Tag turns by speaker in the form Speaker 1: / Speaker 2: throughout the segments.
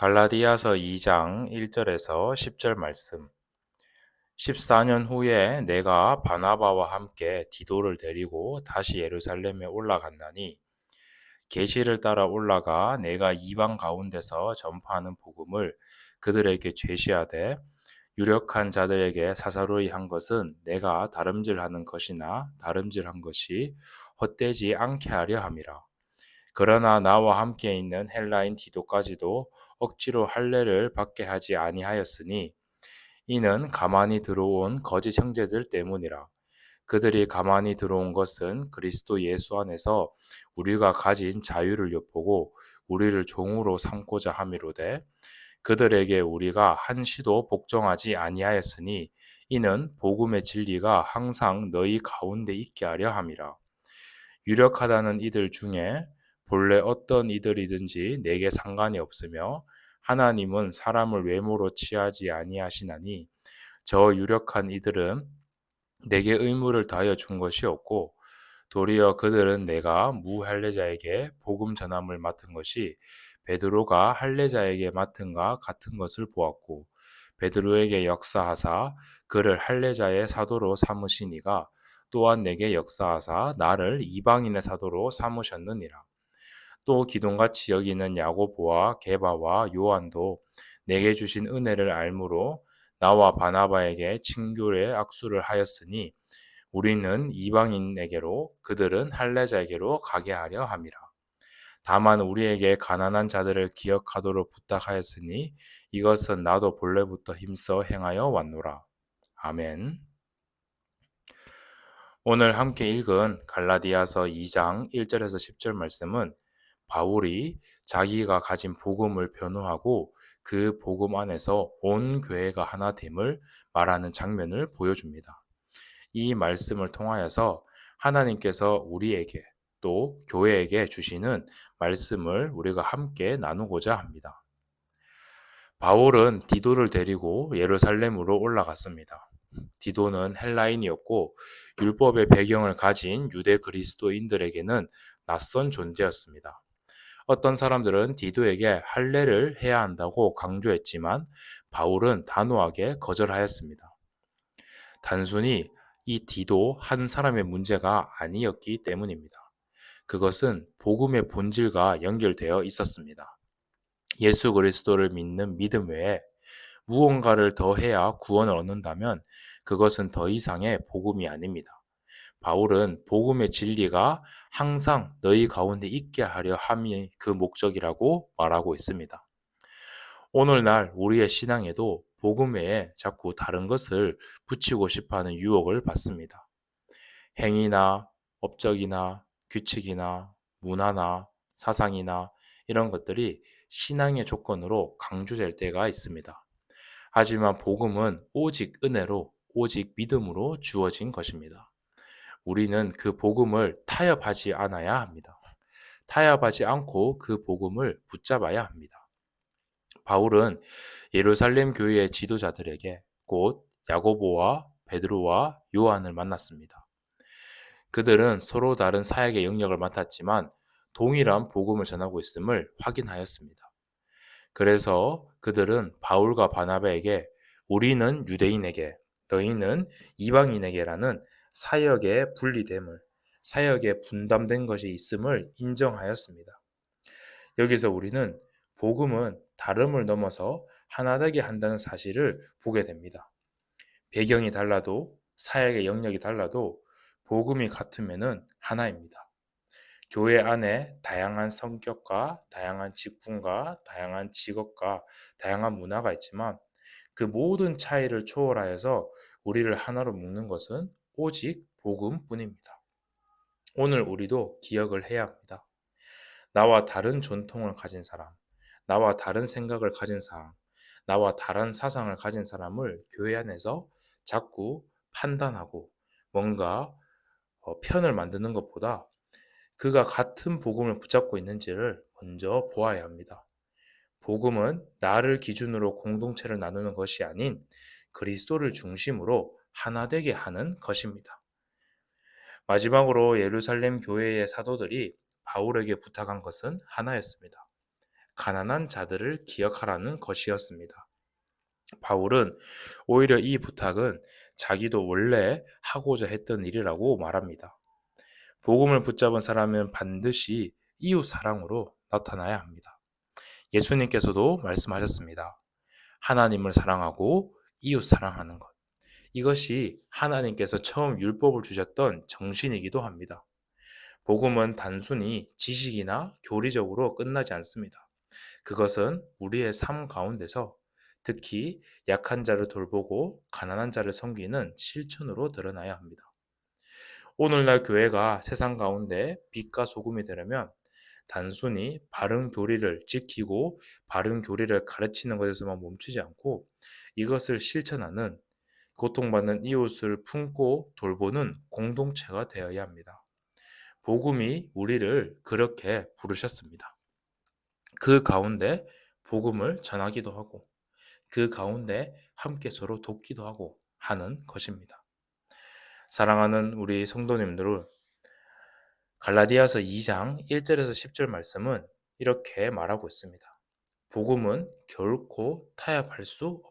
Speaker 1: 갈라디아서 2장 1절에서 10절 말씀. 14년 후에 내가 바나바와 함께 디도를 데리고 다시 예루살렘에 올라갔나니 계시를 따라 올라가 내가 이방 가운데서 전파하는 복음을 그들에게 제시하되 유력한 자들에게 사사로이 한 것은 내가 다름질하는 것이나 다름질한 것이 헛되지 않게 하려 함이라. 그러나 나와 함께 있는 헬라인 디도까지도 억지로 할례를 받게 하지 아니하였으니 이는 가만히 들어온 거짓 형제들 때문이라. 그들이 가만히 들어온 것은 그리스도 예수 안에서 우리가 가진 자유를 엿보고 우리를 종으로 삼고자 함이로되 그들에게 우리가 한시도 복종하지 아니하였으니 이는 복음의 진리가 항상 너희 가운데 있게 하려 함이라. 유력하다는 이들 중에 본래 어떤 이들이든지 내게 상관이 없으며 하나님은 사람을 외모로 취하지 아니하시나니 저 유력한 이들은 내게 의무를 다하여 준 것이 없고 도리어 그들은 내가 무할례자에게 복음 전함을 맡은 것이 베드로가 할례자에게 맡은가 같은 것을 보았고 베드로에게 역사하사 그를 할례자의 사도로 삼으시니가 또한 내게 역사하사 나를 이방인의 사도로 삼으셨느니라. 또 기둥같이 여기는 야고보와 게바와 요한도 내게 주신 은혜를 알므로 나와 바나바에게 친교의 악수를 하였으니 우리는 이방인에게로 그들은 할례자에게로 가게 하려 함이라. 다만 우리에게 가난한 자들을 기억하도록 부탁하였으니 이것은 나도 본래부터 힘써 행하여 왔노라. 아멘. 오늘 함께 읽은 갈라디아서 2장 1절에서 10절 말씀은 바울이 자기가 가진 복음을 변호하고 그 복음 안에서 온 교회가 하나 됨을 말하는 장면을 보여줍니다. 이 말씀을 통하여서 하나님께서 우리에게 또 교회에게 주시는 말씀을 우리가 함께 나누고자 합니다. 바울은 디도를 데리고 예루살렘으로 올라갔습니다. 디도는 헬라인이었고 율법의 배경을 가진 유대 그리스도인들에게는 낯선 존재였습니다. 어떤 사람들은 디도에게 할례를 해야 한다고 강조했지만 바울은 단호하게 거절하였습니다. 단순히 이 디도 한 사람의 문제가 아니었기 때문입니다. 그것은 복음의 본질과 연결되어 있었습니다. 예수 그리스도를 믿는 믿음 외에 무언가를 더 해야 구원을 얻는다면 그것은 더 이상의 복음이 아닙니다. 바울은 복음의 진리가 항상 너희 가운데 있게 하려 함이 그 목적이라고 말하고 있습니다. 오늘날 우리의 신앙에도 복음 외에 자꾸 다른 것을 붙이고 싶어 하는 유혹을 받습니다. 행위나 업적이나 규칙이나 문화나 사상이나 이런 것들이 신앙의 조건으로 강조될 때가 있습니다. 하지만 복음은 오직 은혜로, 오직 믿음으로 주어진 것입니다. 우리는 그 복음을 타협하지 않아야 합니다. 타협하지 않고 그 복음을 붙잡아야 합니다. 바울은 예루살렘 교회의 지도자들에게 곧 야고보와 베드로와 요한을 만났습니다. 그들은 서로 다른 사역의 영역을 맡았지만 동일한 복음을 전하고 있음을 확인하였습니다. 그래서 그들은 바울과 바나바에게 우리는 유대인에게 너희는 이방인에게라는 사역의 분리됨을, 사역의 분담된 것이 있음을 인정하였습니다. 여기서 우리는 복음은 다름을 넘어서 하나 되게 한다는 사실을 보게 됩니다. 배경이 달라도 사역의 영역이 달라도 복음이 같으면 하나입니다. 교회 안에 다양한 성격과 다양한 직분과 다양한 직업과 다양한 문화가 있지만 그 모든 차이를 초월하여서 우리를 하나로 묶는 것은 오직 복음뿐입니다. 오늘 우리도 기억을 해야 합니다. 나와 다른 전통을 가진 사람, 나와 다른 생각을 가진 사람, 나와 다른 사상을 가진 사람을 교회 안에서 자꾸 판단하고 뭔가 어, 편을 만드는 것보다 그가 같은 복음을 붙잡고 있는지를 먼저 보아야 합니다. 복음은 나를 기준으로 공동체를 나누는 것이 아닌 그리스도를 중심으로 하나 되게 하는 것입니다. 마지막으로 예루살렘 교회의 사도들이 바울에게 부탁한 것은 하나였습니다. 가난한 자들을 기억하라는 것이었습니다. 바울은 오히려 이 부탁은 자기도 원래 하고자 했던 일이라고 말합니다. 복음을 붙잡은 사람은 반드시 이웃 사랑으로 나타나야 합니다. 예수님께서도 말씀하셨습니다. 하나님을 사랑하고 이웃 사랑하는 것. 이것이 하나님께서 처음 율법을 주셨던 정신이기도 합니다. 복음은 단순히 지식이나 교리적으로 끝나지 않습니다. 그것은 우리의 삶 가운데서 특히 약한 자를 돌보고 가난한 자를 섬기는 실천으로 드러나야 합니다. 오늘날 교회가 세상 가운데 빛과 소금이 되려면 단순히 바른 교리를 지키고 바른 교리를 가르치는 것에서만 멈추지 않고 이것을 실천하는 고통받는 이웃을 품고 돌보는 공동체가 되어야 합니다. 복음이 우리를 그렇게 부르셨습니다. 그 가운데 복음을 전하기도 하고 그 가운데 함께 서로 돕기도 하고 하는 것입니다. 사랑하는 우리 성도님들을 갈라디아서 2장 1절에서 10절 말씀은 이렇게 말하고 있습니다. 복음은 결코 타협할 수.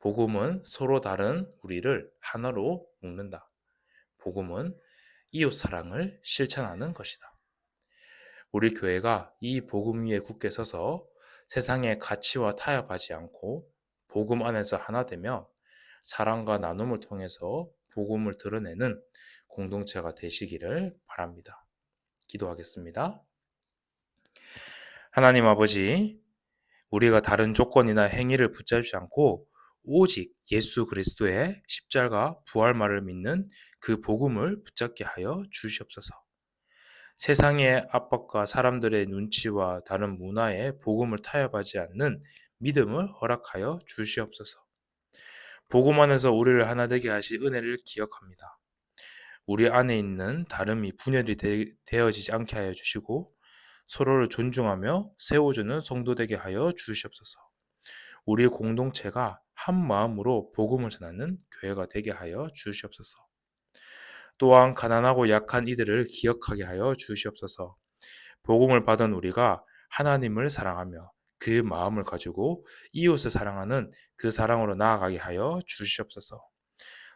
Speaker 1: 복음은 서로 다른 우리를 하나로 묶는다. 복음은 이웃 사랑을 실천하는 것이다. 우리 교회가 이 복음 위에 굳게 서서 세상의 가치와 타협하지 않고 복음 안에서 하나 되며 사랑과 나눔을 통해서 복음을 드러내는 공동체가 되시기를 바랍니다. 기도하겠습니다. 하나님 아버지, 우리가 다른 조건이나 행위를 붙잡지 않고 오직 예수 그리스도의 십자가 부활말을 믿는 그 복음을 붙잡게 하여 주시옵소서. 세상의 압박과 사람들의 눈치와 다른 문화의 복음을 타협하지 않는 믿음을 허락하여 주시옵소서. 복음 안에서 우리를 하나 되게 하실 은혜를 기억합니다. 우리 안에 있는 다름이 분열이 되, 어지지 않게 하여 주시고 서로를 존중하며 세워주는 성도 되게 하여 주시옵소서. 우리 공동체가 한 마음으로 복음을 전하는 교회가 되게 하여 주시옵소서. 또한 가난하고 약한 이들을 기억하게 하여 주시옵소서. 복음을 받은 우리가 하나님을 사랑하며 그 마음을 가지고 이웃을 사랑하는 그 사랑으로 나아가게 하여 주시옵소서.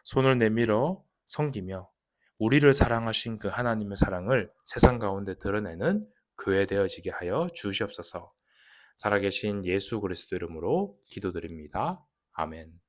Speaker 1: 손을 내밀어 섬기며 우리를 사랑하신 그 하나님의 사랑을 세상 가운데 드러내는 교회 되어지게 하여 주시옵소서. 살아계신 예수 그리스도 이름으로 기도드립니다. 아멘.